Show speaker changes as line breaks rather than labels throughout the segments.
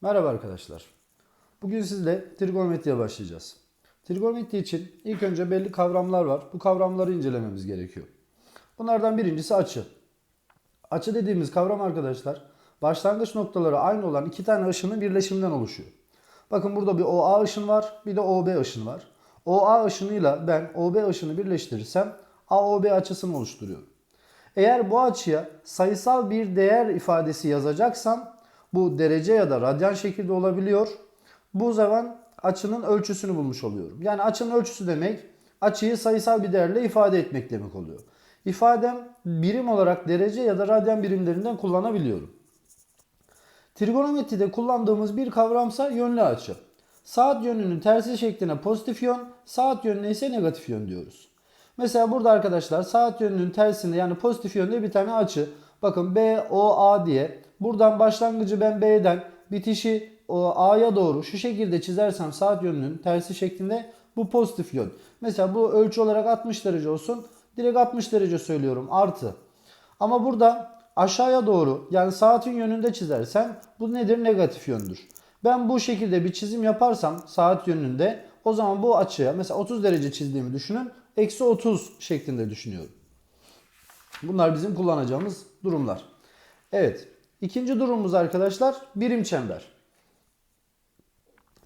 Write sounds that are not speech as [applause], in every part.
Merhaba arkadaşlar. Bugün sizle trigonometriye başlayacağız. Trigonometri için ilk önce belli kavramlar var. Bu kavramları incelememiz gerekiyor. Bunlardan birincisi açı. Açı dediğimiz kavram arkadaşlar başlangıç noktaları aynı olan iki tane ışının birleşiminden oluşuyor. Bakın burada bir OA ışın var, bir de OB ışın var. OA ışınıyla ben OB ışını birleştirirsem AOB açısını oluşturuyorum. Eğer bu açıya sayısal bir değer ifadesi yazacaksam bu derece ya da radyan şekilde olabiliyor. Bu zaman açının ölçüsünü bulmuş oluyorum. Yani açının ölçüsü demek açıyı sayısal bir değerle ifade etmek demek oluyor. İfadem birim olarak derece ya da radyan birimlerinden kullanabiliyorum. Trigonometride kullandığımız bir kavramsa yönlü açı. Saat yönünün tersi şekline pozitif yön, saat yönüne ise negatif yön diyoruz. Mesela burada arkadaşlar saat yönünün tersinde yani pozitif yönde bir tane açı. Bakın BOA diye. Buradan başlangıcı ben B'den bitişi o A'ya doğru şu şekilde çizersem saat yönünün tersi şeklinde bu pozitif yön. Mesela bu ölçü olarak 60 derece olsun. Direkt 60 derece söylüyorum artı. Ama burada aşağıya doğru yani saatin yönünde çizersem bu nedir? Negatif yöndür. Ben bu şekilde bir çizim yaparsam saat yönünde o zaman bu açıya mesela 30 derece çizdiğimi düşünün. Eksi 30 şeklinde düşünüyorum. Bunlar bizim kullanacağımız durumlar. Evet. İkinci durumumuz arkadaşlar birim çember.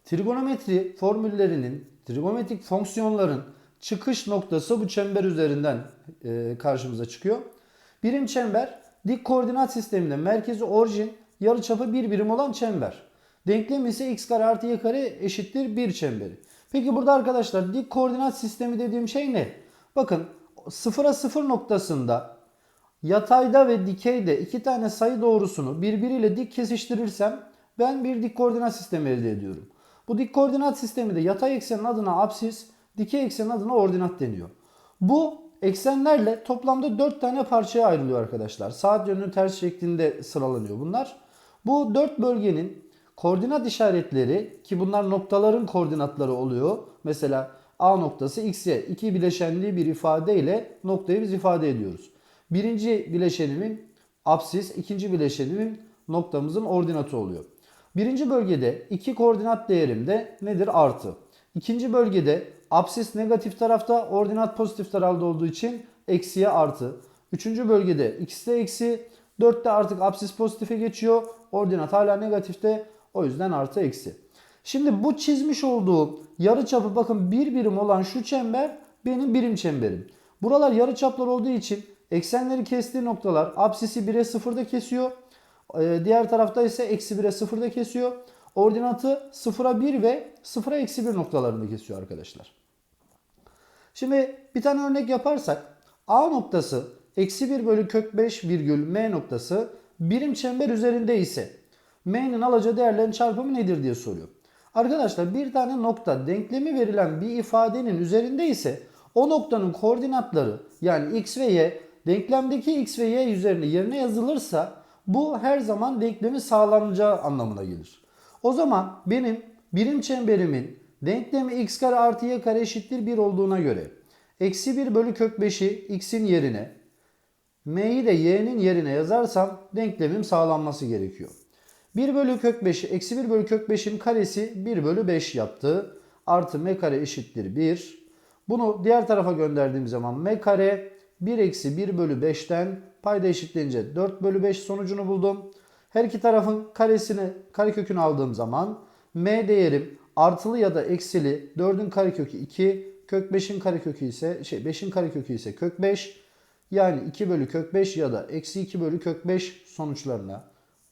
Trigonometri formüllerinin, trigonometrik fonksiyonların çıkış noktası bu çember üzerinden e, karşımıza çıkıyor. Birim çember dik koordinat sisteminde merkezi orijin yarıçapı bir birim olan çember. Denklem ise x kare artı y kare eşittir 1 çemberi. Peki burada arkadaşlar dik koordinat sistemi dediğim şey ne? Bakın sıfıra sıfır noktasında yatayda ve dikeyde iki tane sayı doğrusunu birbiriyle dik kesiştirirsem ben bir dik koordinat sistemi elde ediyorum. Bu dik koordinat sistemi de yatay eksenin adına apsis, dikey eksenin adına ordinat deniyor. Bu eksenlerle toplamda 4 tane parçaya ayrılıyor arkadaşlar. Saat yönünün ters şeklinde sıralanıyor bunlar. Bu 4 bölgenin koordinat işaretleri ki bunlar noktaların koordinatları oluyor. Mesela A noktası x, y. iki bileşenli bir ifadeyle noktayı biz ifade ediyoruz. Birinci bileşenimin apsis, ikinci bileşenimin noktamızın ordinatı oluyor. Birinci bölgede iki koordinat değerim de nedir? Artı. İkinci bölgede apsis negatif tarafta, ordinat pozitif tarafta olduğu için eksiye artı. Üçüncü bölgede ikisi de eksi. Dörtte artık apsis pozitife geçiyor. Ordinat hala negatifte. O yüzden artı eksi. Şimdi bu çizmiş olduğum yarı çapı bakın bir birim olan şu çember benim birim çemberim. Buralar yarı çaplar olduğu için eksenleri kestiği noktalar apsisi 1'e 0'da kesiyor. Ee, diğer tarafta ise eksi 1'e 0'da kesiyor. Ordinatı 0'a 1 ve 0'a eksi 1 noktalarında kesiyor arkadaşlar. Şimdi bir tane örnek yaparsak A noktası eksi 1 bölü kök 5 virgül M noktası birim çember üzerinde ise M'nin alacağı değerlerin çarpımı nedir diye soruyor. Arkadaşlar bir tane nokta denklemi verilen bir ifadenin üzerinde ise o noktanın koordinatları yani x ve y denklemdeki x ve y üzerine yerine yazılırsa bu her zaman denklemin sağlanacağı anlamına gelir. O zaman benim birim çemberimin denklemi x kare artı y kare eşittir 1 olduğuna göre eksi 1 bölü kök 5'i x'in yerine m'yi de y'nin yerine yazarsam denklemim sağlanması gerekiyor. 1 bölü kök 5'i eksi 1 bölü kök 5'in karesi 1 bölü 5 yaptı. Artı m kare eşittir 1. Bunu diğer tarafa gönderdiğim zaman m kare 1 eksi 1 bölü 5'ten payda eşitlenince 4 bölü 5 sonucunu buldum. Her iki tarafın karesini karekökünü aldığım zaman m değerim artılı ya da eksili 4'ün karekökü 2 kök 5'in karekökü ise şey 5'in karekökü ise kök 5 yani 2 bölü kök 5 ya da eksi 2 bölü kök 5 sonuçlarına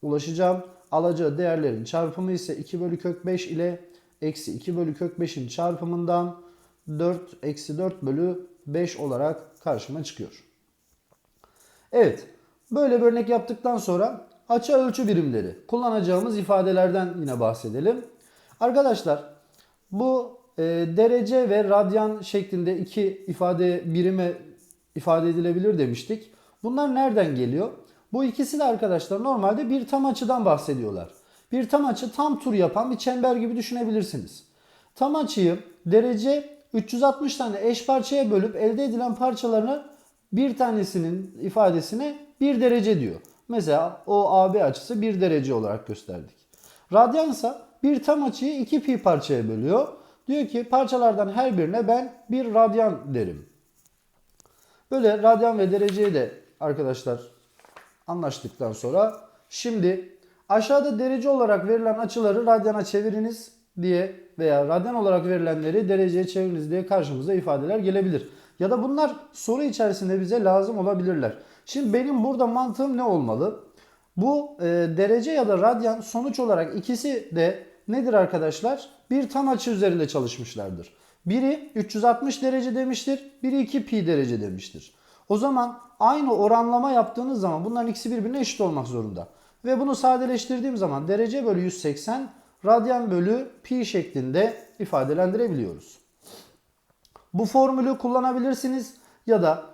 ulaşacağım. Alacağı değerlerin çarpımı ise 2 bölü kök 5 ile eksi 2 bölü kök 5'in çarpımından 4 eksi 4 bölü 5 olarak karşıma çıkıyor. Evet böyle bir örnek yaptıktan sonra açı ölçü birimleri kullanacağımız ifadelerden yine bahsedelim. Arkadaşlar bu e, derece ve radyan şeklinde iki ifade birime ifade edilebilir demiştik. Bunlar nereden geliyor? Bu ikisi de arkadaşlar normalde bir tam açıdan bahsediyorlar. Bir tam açı tam tur yapan bir çember gibi düşünebilirsiniz. Tam açıyı derece 360 tane eş parçaya bölüp elde edilen parçalarını bir tanesinin ifadesine bir derece diyor. Mesela o AB açısı bir derece olarak gösterdik. Radyansa bir tam açıyı 2 pi parçaya bölüyor. Diyor ki parçalardan her birine ben bir radyan derim. Böyle radyan ve dereceyi de arkadaşlar anlaştıktan sonra şimdi aşağıda derece olarak verilen açıları radyana çeviriniz diye veya radyan olarak verilenleri dereceye çeviriniz diye karşımıza ifadeler gelebilir. Ya da bunlar soru içerisinde bize lazım olabilirler. Şimdi benim burada mantığım ne olmalı? Bu e, derece ya da radyan sonuç olarak ikisi de nedir arkadaşlar? Bir tam açı üzerinde çalışmışlardır. Biri 360 derece demiştir, biri 2 pi derece demiştir. O zaman aynı oranlama yaptığınız zaman bunların ikisi birbirine eşit olmak zorunda. Ve bunu sadeleştirdiğim zaman derece bölü 180 radyan bölü pi şeklinde ifadelendirebiliyoruz. Bu formülü kullanabilirsiniz ya da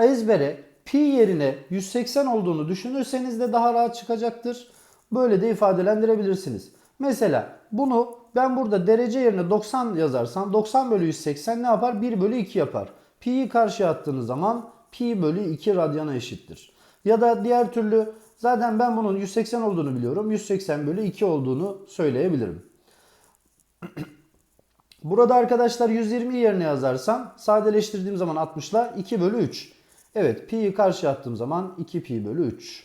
ezbere pi yerine 180 olduğunu düşünürseniz de daha rahat çıkacaktır. Böyle de ifadelendirebilirsiniz. Mesela bunu ben burada derece yerine 90 yazarsam 90 bölü 180 ne yapar? 1 bölü 2 yapar. Pi'yi karşıya attığınız zaman pi bölü 2 radyana eşittir. Ya da diğer türlü zaten ben bunun 180 olduğunu biliyorum. 180 bölü 2 olduğunu söyleyebilirim. [clears throat] Burada arkadaşlar 120 yerine yazarsam sadeleştirdiğim zaman 60 ile 2 bölü 3. Evet pi'yi karşıya attığım zaman 2 pi bölü 3.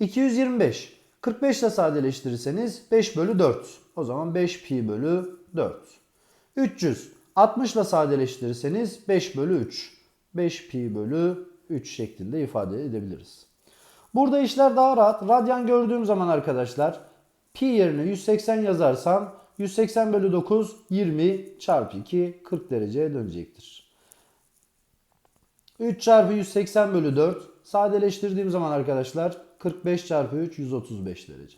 225. 45 ile sadeleştirirseniz 5 bölü 4. O zaman 5 pi bölü 4. 300. 60 ile sadeleştirirseniz 5 bölü 3. 5 pi bölü 3 şeklinde ifade edebiliriz. Burada işler daha rahat. Radyan gördüğüm zaman arkadaşlar pi yerine 180 yazarsam 180 bölü 9 20 çarpı 2 40 dereceye dönecektir. 3 çarpı 180 bölü 4 sadeleştirdiğim zaman arkadaşlar 45 çarpı 3 135 derece.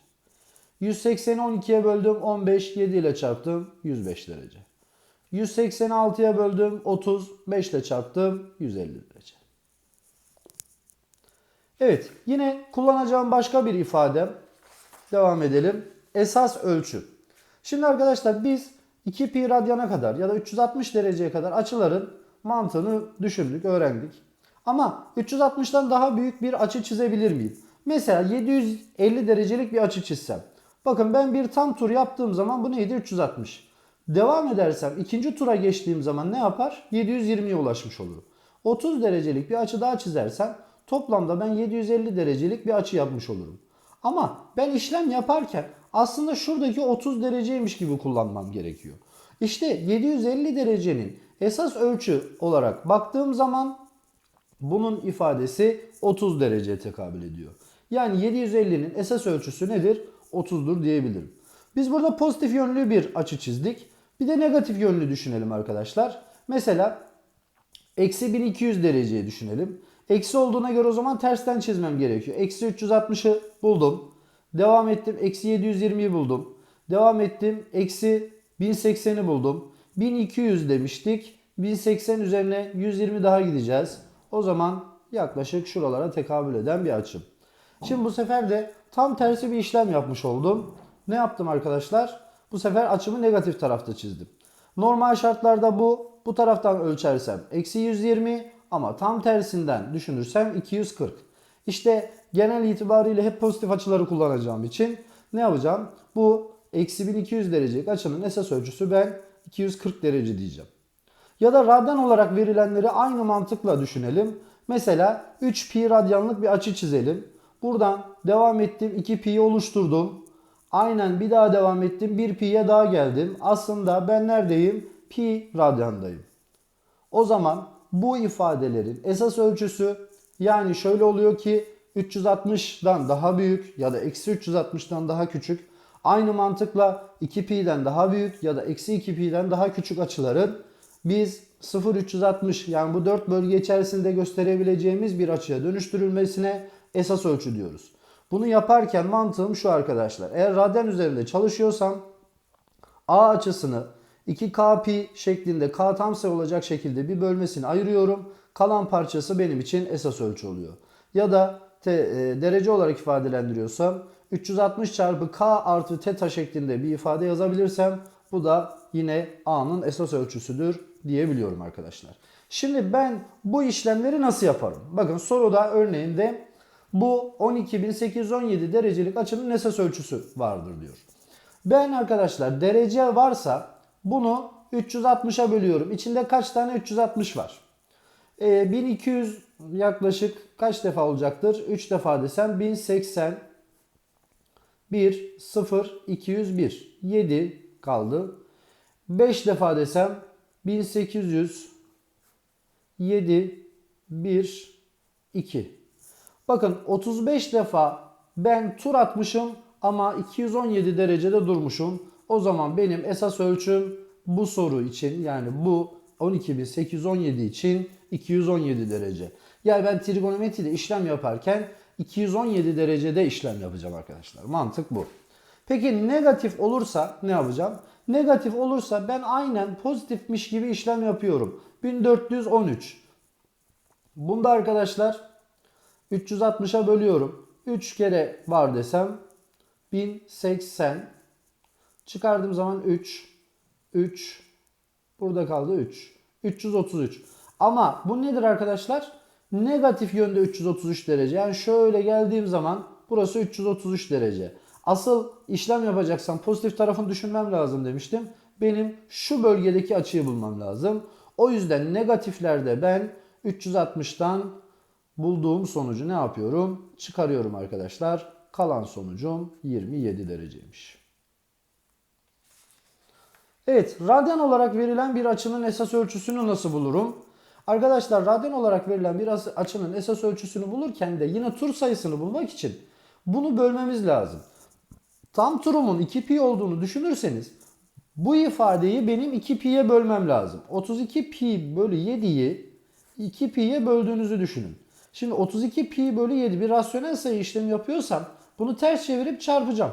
180'i 12'ye böldüm 15 7 ile çarptım 105 derece. 186'ya böldüm 30 5 ile çarptım 150 derece. Evet yine kullanacağım başka bir ifade. Devam edelim. Esas ölçü. Şimdi arkadaşlar biz 2 pi radyana kadar ya da 360 dereceye kadar açıların mantığını düşündük, öğrendik. Ama 360'tan daha büyük bir açı çizebilir miyim? Mesela 750 derecelik bir açı çizsem. Bakın ben bir tam tur yaptığım zaman bu neydi? 360. Devam edersem ikinci tura geçtiğim zaman ne yapar? 720'ye ulaşmış olurum. 30 derecelik bir açı daha çizersem toplamda ben 750 derecelik bir açı yapmış olurum. Ama ben işlem yaparken aslında şuradaki 30 dereceymiş gibi kullanmam gerekiyor. İşte 750 derecenin esas ölçü olarak baktığım zaman bunun ifadesi 30 dereceye tekabül ediyor. Yani 750'nin esas ölçüsü nedir? 30'dur diyebilirim. Biz burada pozitif yönlü bir açı çizdik. Bir de negatif yönlü düşünelim arkadaşlar. Mesela eksi 1200 dereceyi düşünelim. Eksi olduğuna göre o zaman tersten çizmem gerekiyor. Eksi 360'ı buldum. Devam ettim. Eksi 720'yi buldum. Devam ettim. Eksi 1080'i buldum. 1200 demiştik. 1080 üzerine 120 daha gideceğiz. O zaman yaklaşık şuralara tekabül eden bir açım. Şimdi bu sefer de tam tersi bir işlem yapmış oldum. Ne yaptım arkadaşlar? Bu sefer açımı negatif tarafta çizdim. Normal şartlarda bu bu taraftan ölçersem eksi 120 ama tam tersinden düşünürsem 240. İşte genel itibariyle hep pozitif açıları kullanacağım için ne yapacağım? Bu eksi 1200 derecelik açının esas ölçüsü ben 240 derece diyeceğim. Ya da radyan olarak verilenleri aynı mantıkla düşünelim. Mesela 3 pi radyanlık bir açı çizelim. Buradan devam ettim 2 pi'yi oluşturdum. Aynen bir daha devam ettim 1 pi'ye daha geldim. Aslında ben neredeyim? Pi radyandayım. O zaman bu ifadelerin esas ölçüsü yani şöyle oluyor ki 360'dan daha büyük ya da eksi 360'dan daha küçük. Aynı mantıkla 2pi'den daha büyük ya da eksi 2pi'den daha küçük açıların biz 0-360 yani bu 4 bölge içerisinde gösterebileceğimiz bir açıya dönüştürülmesine esas ölçü diyoruz. Bunu yaparken mantığım şu arkadaşlar. Eğer radyan üzerinde çalışıyorsam A açısını 2K pi şeklinde K tam sayı olacak şekilde bir bölmesini ayırıyorum. Kalan parçası benim için esas ölçü oluyor. Ya da te, e, derece olarak ifadelendiriyorsam 360 çarpı K artı teta şeklinde bir ifade yazabilirsem bu da yine A'nın esas ölçüsüdür diyebiliyorum arkadaşlar. Şimdi ben bu işlemleri nasıl yaparım? Bakın soruda örneğinde bu 12.817 derecelik açının esas ölçüsü vardır diyor. Ben arkadaşlar derece varsa bunu 360'a bölüyorum. İçinde kaç tane 360 var? Ee, 1200 yaklaşık kaç defa olacaktır? 3 defa desem 1080 1 0 201 7 kaldı. 5 defa desem 1800 7 1 2 Bakın 35 defa ben tur atmışım ama 217 derecede durmuşum. O zaman benim esas ölçüm bu soru için yani bu 12817 için 217 derece. Yani ben trigonometride işlem yaparken 217 derecede işlem yapacağım arkadaşlar. Mantık bu. Peki negatif olursa ne yapacağım? Negatif olursa ben aynen pozitifmiş gibi işlem yapıyorum. 1413. Bunda arkadaşlar 360'a bölüyorum. 3 kere var desem 1080. Çıkardığım zaman 3, 3, burada kaldı 3. 333. Ama bu nedir arkadaşlar? Negatif yönde 333 derece. Yani şöyle geldiğim zaman burası 333 derece. Asıl işlem yapacaksam pozitif tarafını düşünmem lazım demiştim. Benim şu bölgedeki açıyı bulmam lazım. O yüzden negatiflerde ben 360'tan bulduğum sonucu ne yapıyorum? Çıkarıyorum arkadaşlar. Kalan sonucum 27 dereceymiş. Evet, radyan olarak verilen bir açının esas ölçüsünü nasıl bulurum? Arkadaşlar radyan olarak verilen bir açının esas ölçüsünü bulurken de yine tur sayısını bulmak için bunu bölmemiz lazım. Tam turumun 2 pi olduğunu düşünürseniz bu ifadeyi benim 2 pi'ye bölmem lazım. 32 pi bölü 7'yi 2 pi'ye böldüğünüzü düşünün. Şimdi 32 pi bölü 7 bir rasyonel sayı işlemi yapıyorsam bunu ters çevirip çarpacağım.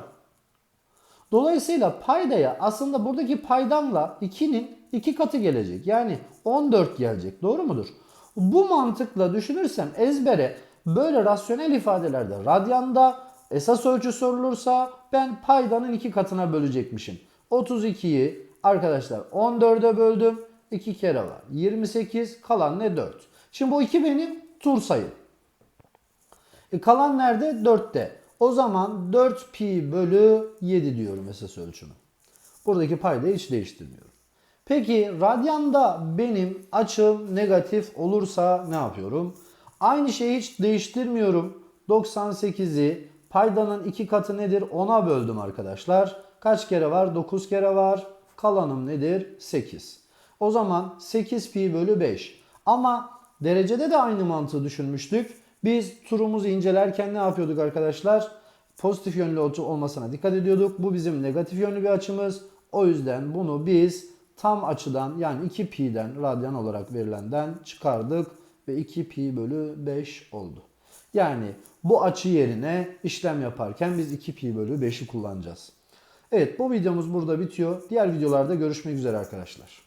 Dolayısıyla paydaya aslında buradaki paydamla 2'nin 2 katı gelecek. Yani 14 gelecek. Doğru mudur? Bu mantıkla düşünürsem ezbere böyle rasyonel ifadelerde radyanda esas ölçü sorulursa ben paydanın 2 katına bölecekmişim. 32'yi arkadaşlar 14'e böldüm. 2 kere var. 28 kalan ne 4. Şimdi bu 2 benim tur sayım. E kalan nerede? 4'te. O zaman 4 pi bölü 7 diyorum esas ölçümü. Buradaki paydayı hiç değiştirmiyorum. Peki radyanda benim açım negatif olursa ne yapıyorum? Aynı şeyi hiç değiştirmiyorum. 98'i paydanın 2 katı nedir? 10'a böldüm arkadaşlar. Kaç kere var? 9 kere var. Kalanım nedir? 8. O zaman 8 pi bölü 5. Ama derecede de aynı mantığı düşünmüştük. Biz turumuzu incelerken ne yapıyorduk arkadaşlar? Pozitif yönlü olmasına dikkat ediyorduk. Bu bizim negatif yönlü bir açımız. O yüzden bunu biz tam açıdan yani 2 pi'den radyan olarak verilenden çıkardık ve 2 pi bölü 5 oldu. Yani bu açı yerine işlem yaparken biz 2 pi bölü 5'i kullanacağız. Evet bu videomuz burada bitiyor. Diğer videolarda görüşmek üzere arkadaşlar.